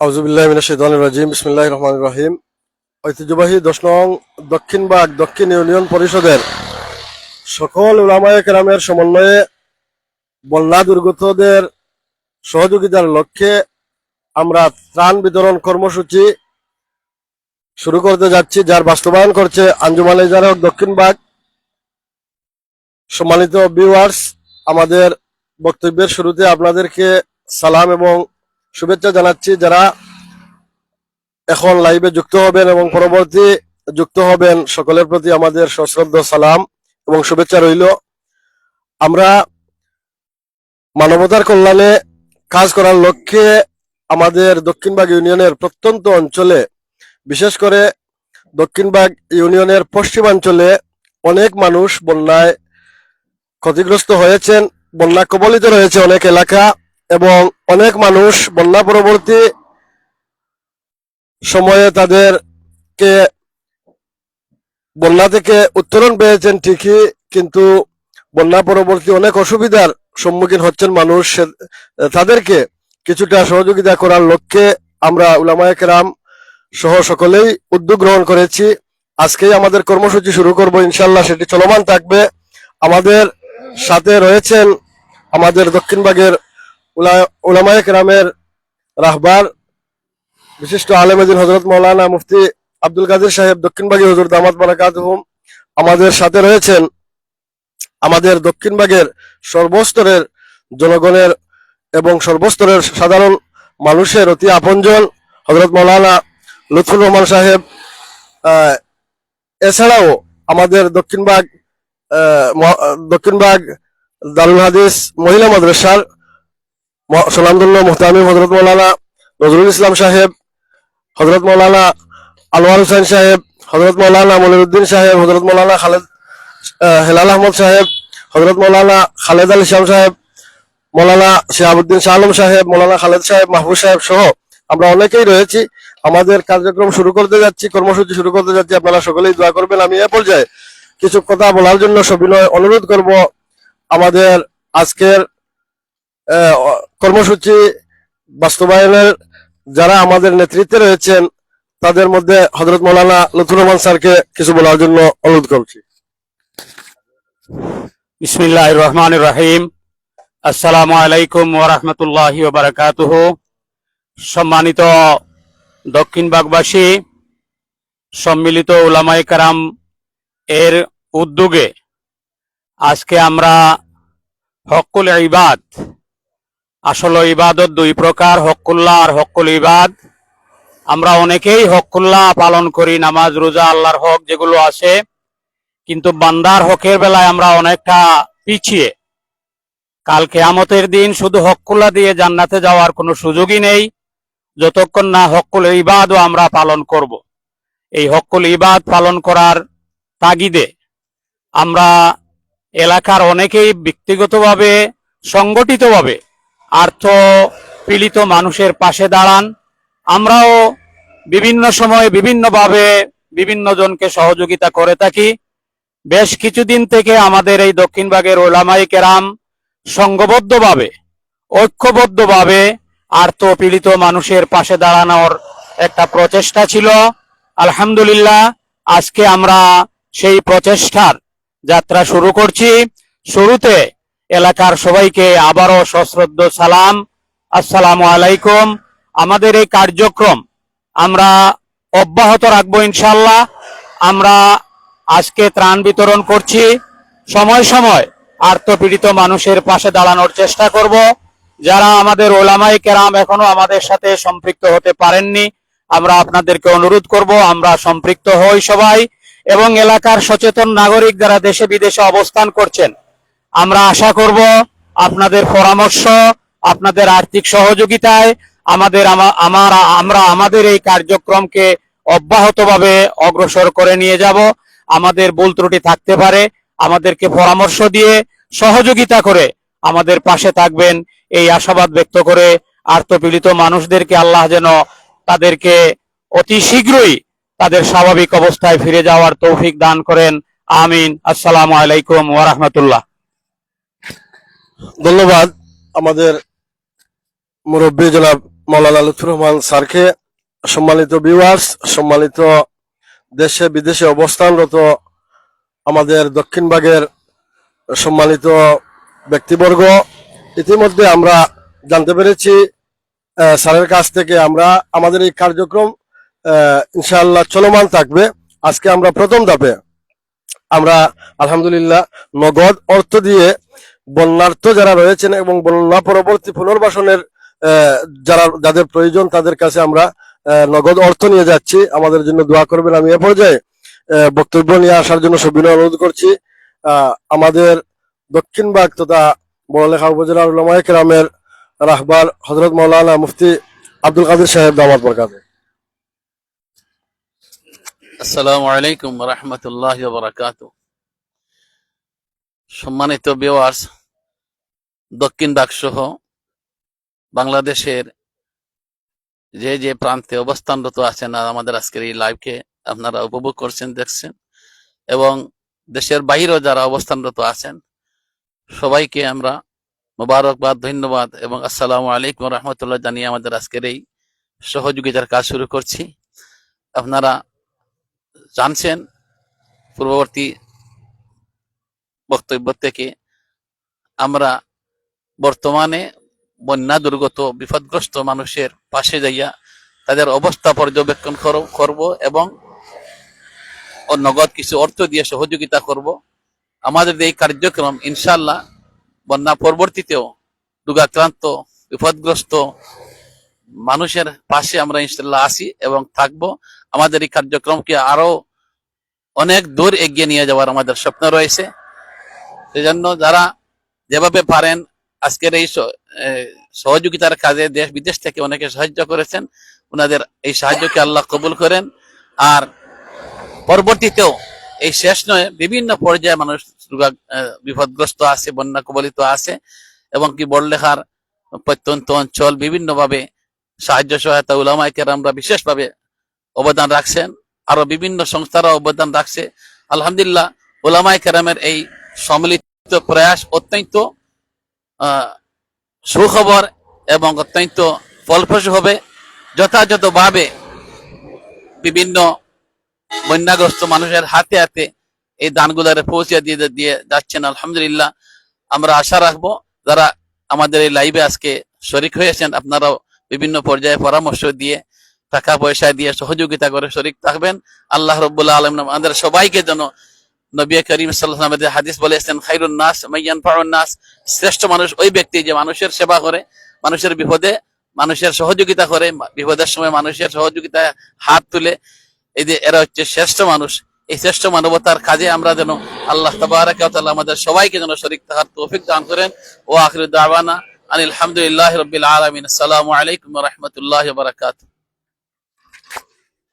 রাজিম বিসমিল্লাহ রহমান রহিম ঐতিহ্যবাহী দশ নং দক্ষিণবাগ দক্ষিণ ইউনিয়ন পরিষদের সকল উলামায়ে কেরামের সমন্বয়ে বন্যা দুর্গতদের সহযোগিতার লক্ষ্যে আমরা ত্রাণ বিতরণ কর্মসূচি শুরু করতে যাচ্ছি, যার বাস্তবায়ন করছে আঞ্জুমান ইজারক দক্ষিণবাগ সম্মানিত ভিউয়ার্স আমাদের বক্তব্যের শুরুতে আপনাদেরকে সালাম এবং শুভেচ্ছা জানাচ্ছি যারা এখন লাইভে যুক্ত হবেন এবং পরবর্তী যুক্ত হবেন, সকলের প্রতি আমাদের সশ্রদ্ধ সালাম এবং শুভেচ্ছা রইল। আমরা মানবতার কল্যাণে কাজ করার লক্ষ্যে আমাদের দক্ষিণবাগ ইউনিয়নের প্রত্যন্ত অঞ্চলে, বিশেষ করে দক্ষিণবাগ ইউনিয়নের পশ্চিমাঞ্চলে অনেক মানুষ বন্যায় ক্ষতিগ্রস্ত হয়েছেন, বন্যা কবলিত রয়েছে অনেক এলাকা। এবং অনেক মানুষ বন্যা পরবর্তী সময়ে তাদেরকে বন্যা থেকে উত্তরণ পেয়েছেন ঠিকই, কিন্তু বন্যা পরবর্তী অনেক অসুবিধার সম্মুখীন হচ্ছেন মানুষ। তাদেরকে কিছুটা সহযোগিতা করার লক্ষ্যে আমরা উলামায়ে কেরাম সহ সকলেই উদ্যোগ গ্রহণ করেছি। আজকেই আমাদের কর্মসূচি শুরু করব ইনশাল্লাহ সেটি চলমান থাকবে। আমাদের সাথে রয়েছেন আমাদের দক্ষিণবাগের উলামায়ে কেরামের রাহবার, বিশিষ্ট আলেমদিন হজরত মৌলানা মুফতি আব্দুল কাদের সাহেব দক্ষিণবাগী হজরত দামাত বারাকাতুহুম আমাদের সাথে রয়েছেন আমাদের দক্ষিণবাগের সর্বস্তরের জনগণের এবং সর্বস্তরের সাধারণ মানুষের অতি আপনজন হজরত মৌলানা লুৎফুর রহমান সাহেব। এছাড়াও আমাদের দক্ষিণবাগ দক্ষিণবাগ দারুল হাদিস মহিলা মাদ্রাসার ম- সোনামদুল্লাহ মুহতামিম হজরত মৌলানা নজরুল ইসলাম সাহেব হজরত মৌলানা আনোয়ার হোসেন সাহেব হজরত মৌলানা মনিরুদ্দিন সাহেব হজরত মৌলানা খালেদ হেলাল আহমদ সাহেব হজরত মৌলানা খালেদ আল ইসলাম সাহেব, মৌলানা শিহাবুদ্দিন শাহ আলম সাহেব, মৌলানা খালেদ সাহেব মাহবুব সাহেব সহ আমরা অনেকেই রয়েছি। আমাদের কার্যক্রম শুরু করতে যাচ্ছি, কর্মসূচি শুরু করতে যাচ্ছি। আপনারা সকলেই দোয়া করবেন, আমি এ পর্যায়ে কিছু কথা বলার জন্য সবিনয় অনুরোধ করব। আমাদের আজকের কর্মসূচি বাস্তবায়নের যারা আমাদের নেতৃত্বে রয়েছেন, তাদের মধ্যে হজরত মৌলানা লুথুর রহমান স্যারকে কিছু বলার জন্য অনুরোধ করছি। বিসমিল্লাহ রহমান রহিম আসসালামু আলাইকুম ওরহমতুল্লাহি বারাকাতুহ। সম্মানিত দক্ষিণবাগবাসী সম্মিলিত উলামাই কারাম এর উদ্যোগে আজকে আমরা হকুল ইবাদ আসলে ইবাদত দুই প্রকার, হকুল্লাহ আর হকুল ইবাদ। আমরা অনেকেই হকুল্লাহ পালন করি, নামাজ, রোজা, আল্লাহর হক যেগুলো আছে। কিন্তু বান্দার হকের বেলায় আমরা অনেকটা পিছিয়ে। কাল কেয়ামতের দিন শুধু হকুল্লা দিয়ে জান্নাতে যাওয়ার কোনো সুযোগই নেই। যতক্ষণ না হকুল ইবাদও আমরা পালন করব। এই হকুল ইবাদ পালন করার তাগিদে আমরা এলাকার অনেকেই ব্যক্তিগতভাবে, সংগঠিতভাবে আর্থ পীড়িত মানুষের পাশে দাঁড়ান। আমরাও বিভিন্ন সময়ে বিভিন্নভাবে বিভিন্ন জনকে সহযোগিতা করে থাকি। বেশ কিছুদিন থেকে আমাদের এই দক্ষিণবাগের ওলামাই কেরাম সংঘবদ্ধভাবে, ঐক্যবদ্ধভাবে আর্থ পীড়িত মানুষের পাশে দাঁড়ানোর একটা প্রচেষ্টা ছিল। আলহামদুলিল্লাহ, আজকে আমরা সেই প্রচেষ্টার যাত্রা শুরু করছি। শুরুতে এলাকার সবাইকে আবারও সশ্রদ্ধ সালাম। আসসালামু আলাইকুম। আমাদের এই কার্যক্রম আমরা অব্যাহত রাখব ইনশাল্লাহ আমরা আজকে ত্রাণ বিতরণ করছি। সময় সময় আর্তপীড়িত মানুষের পাশে দাঁড়ানোর চেষ্টা করব। যারা আমাদের ওলামাই কেরাম এখনও আমাদের সাথে সম্পৃক্ত হতে পারেননি, আমরা আপনাদেরকে অনুরোধ করব, আমরা সম্পৃক্ত হই সবাই এবং এলাকার সচেতন নাগরিক যারা দেশে বিদেশে অবস্থান করছেন আমরা আশা করব আপনাদের পরামর্শ, আপনাদের আর্থিক সহযোগিতায় আমাদের আমার, আমরা আমাদের এই কার্যক্রমকে অব্যাহতভাবে অগ্রসর করে নিয়ে যাব। আমাদের ভুল ত্রুটি থাকতে পারে। আমাদেরকে পরামর্শ দিয়ে সহযোগিতা করে আমাদের পাশে থাকবেন। এই আশাবাদ ব্যক্ত করে আর্তপীড়িত মানুষদেরকে আল্লাহ যেন তাদেরকে অতি শীঘ্রই তাদের স্বাভাবিক অবস্থায় ফিরে যাওয়ার তৌফিক দান করেন। আমিন। আসসালামু আলাইকুম ওরহমতুল্লাহ ধন্যবাদ আমাদের মুরব্বী জনাব মৌলানা লুৎফুর রহমান স্যারকে। সম্মানিত ভিউয়ার্স সম্মানিত দেশে বিদেশে অবস্থানরত আমাদের দক্ষিণ ভাগের সম্মানিত ব্যক্তিবর্গ, ইতিমধ্যে আমরা জানতে পেরেছি স্যারের কাছ থেকে আমরা, আমাদের এই কার্যক্রম ইনশাআল্লাহ চলমান থাকবে। আজকে আমরা প্রথম ধাপে আমরা আলহামদুলিল্লাহ নগদ অর্থ দিয়ে বন্যার্থ যারা রয়েছেন এবং বন্যা পরবর্তী পুনর্বাসনের যারা, যাদের প্রয়োজন তাদের কাছে আমরা নগদ অর্থ নিয়ে যাচ্ছি। আমাদের জন্য দোয়া করবেন। আমি এ পর্যায়ে বক্তব্য নিয়ে আসার জন্য সবিনয় অনুরোধ করছি। আমাদের দক্ষিণ ভাগ তথা বড়লেখা উপজেলার উলামায়ে কেরামের রাহবার হজরত মৌলানা মুফতি আব্দুল কাদের সাহেব দামাত বরকাতে। আসসালামু আলাইকুম রহমতুল্লাহ সম্মানিত ভিউয়ার্স দক্ষিণ সহ বাংলাদেশের যে যে প্রান্তে অবস্থানরত আছেন আর আমাদের আজকের এই লাইভকে আপনারা উপভোগ করছেন, দেখছেন এবং দেশের বাইরেও যারা অবস্থানরত আছেন, সবাইকে আমরা মোবারকবাদ, ধন্যবাদ এবং আসসালামু আলাইকুম রহমতুল্লাহ জানিয়ে আমাদের আজকের এই সহযোগিতার কাজ শুরু করছি। আপনারা জানছেন পূর্ববর্তী বক্তব্য থেকে আমরা বর্তমানে বন্যা, দুর্গত, বিপদগ্রস্ত মানুষের পাশে যাইয়া তাদের অবস্থা পর্যবেক্ষণ কর- করব এবং নগদ কিছু অর্থ দিয়ে সহযোগিতা করব। আমাদের এই কার্যক্রম ইনশাল্লাহ বন্যা পরবর্তীতেও দুর্গাক্রান্ত, বিপদগ্রস্ত মানুষের পাশে আমরা ইনশাল্লাহ আসি এবং থাকব। আমাদের এই কার্যক্রমকে আরও অনেক দূর এগিয়ে নিয়ে যাওয়ার আমাদের স্বপ্ন রয়েছে। সেজন্য যারা যেভাবে পারেন আজকের এই সহযোগিতার কাজে দেশ বিদেশ থেকে অনেকে সাহায্য করেছেন। ওনাদের এই সাহায্যকে আল্লাহ কবুল করেন। আর পরবর্তীতেও এই শেষ নয়, বিভিন্ন পর্যায়ে মানুষ বিপদগ্রস্ত আছে, বন্যা কবলিত আছে, এবং কি বড়লেখার প্রত্যন্ত অঞ্চল বিভিন্নভাবে সাহায্য সহায়তা উলামায় কেরামরা বিশেষভাবে অবদান রাখছেন। আরও বিভিন্ন সংস্থারা অবদান রাখছে। আলহামদুলিল্লাহ ওলামাই কেরামের এই সম্মিলিত প্রয়াস অত্যন্ত সুখবর এবং অত্যন্ত ফলপ্রসূ হবে। যথাযথভাবে বিভিন্ন বন্যাগ্রস্ত মানুষের হাতে হাতে এই দানগুলারে পৌঁছে দিয়ে দিয়ে যাচ্ছেন। আলহামদুলিল্লাহ, আমরা আশা রাখব যারা আমাদের এই লাইভে আজকে শরিক হয়েছেন, আপনারাও বিভিন্ন পর্যায়ে পরামর্শ দিয়ে টাকা পয়সা দিয়ে সহযোগিতা করে শরিক থাকবেন। আল্লাহ রব্বুল্লাহ আলম আমাদের সবাইকে যেন নবী করিম সাল্লামের হাদিস বলেছেন, খাইরুন নাস মাইয়ান ফারুন নাস। শ্রেষ্ঠ মানুষ ওই ব্যক্তি যে মানুষের সেবা করে, মানুষের বিপদে, মানুষের সহযোগিতা করে বিপদের সময় মানুষের সহযোগিতায় হাত তুলে। এই যে এরা হচ্ছে শ্রেষ্ঠ মানুষ। এই শ্রেষ্ঠ মানবতার কাজে আমরা যেন আল্লাহ তাআলা আমাদের সবাইকে যেন শরীক থাকার তৌফিক দান করেন। ও আখিরু দাওয়ানা আনিল হামদুলিল্লাহি রাব্বিল আলামিন। আসসালামু আলাইকুম রাহমাতুল্লাহি ওয়া বারাকাতুহু।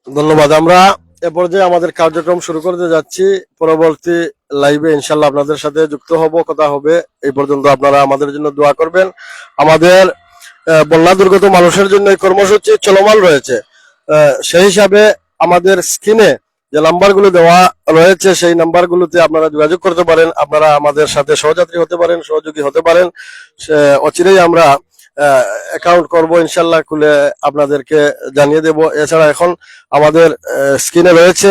ধন্যবাদ। আমরা এ পর্যায়ে আমাদের কার্যক্রম শুরু করতে যাচ্ছি, পরবর্তী লাইভে ইনশাল্লাহ আপনাদের সাথে যুক্ত হব, কথা হবে। এই পর্যন্ত আপনারা আমাদের জন্য দোয়া করবেন। আমাদের বন্যা দুর্গত মানুষের জন্য এই কর্মসূচি চলমান রয়েছে। সেই হিসাবে আমাদের স্ক্রিনে যে নাম্বারগুলো দেওয়া রয়েছে, সেই নাম্বারগুলোতে আপনারা যোগাযোগ করতে পারেন। আপনারা আমাদের সাথে সহযাত্রী হতে পারেন, সহযোগী হতে পারেন। অচিরেই আমরা অ্যাকাউন্ট করব, ইনশাল্লাহ খুলে আপনাদেরকে জানিয়ে দেব। এছাড়া এখন আমাদের স্ক্রিনে রয়েছে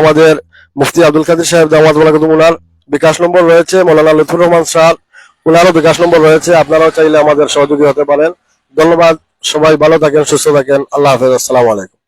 আমাদের মুফতি আব্দুল কাদের সাহেব দামাত বলাকুতুম উনার বিকাশ নম্বর রয়েছে, মৌলানা লুথুর রহমান স্যার, উনারও বিকাশ নম্বর রয়েছে। আপনারাও চাইলে আমাদের সহযোগী হতে পারেন। ধন্যবাদ, সবাই ভালো থাকেন, সুস্থ থাকেন। আল্লাহ হাফেজ, আসসালামু আলাইকুম।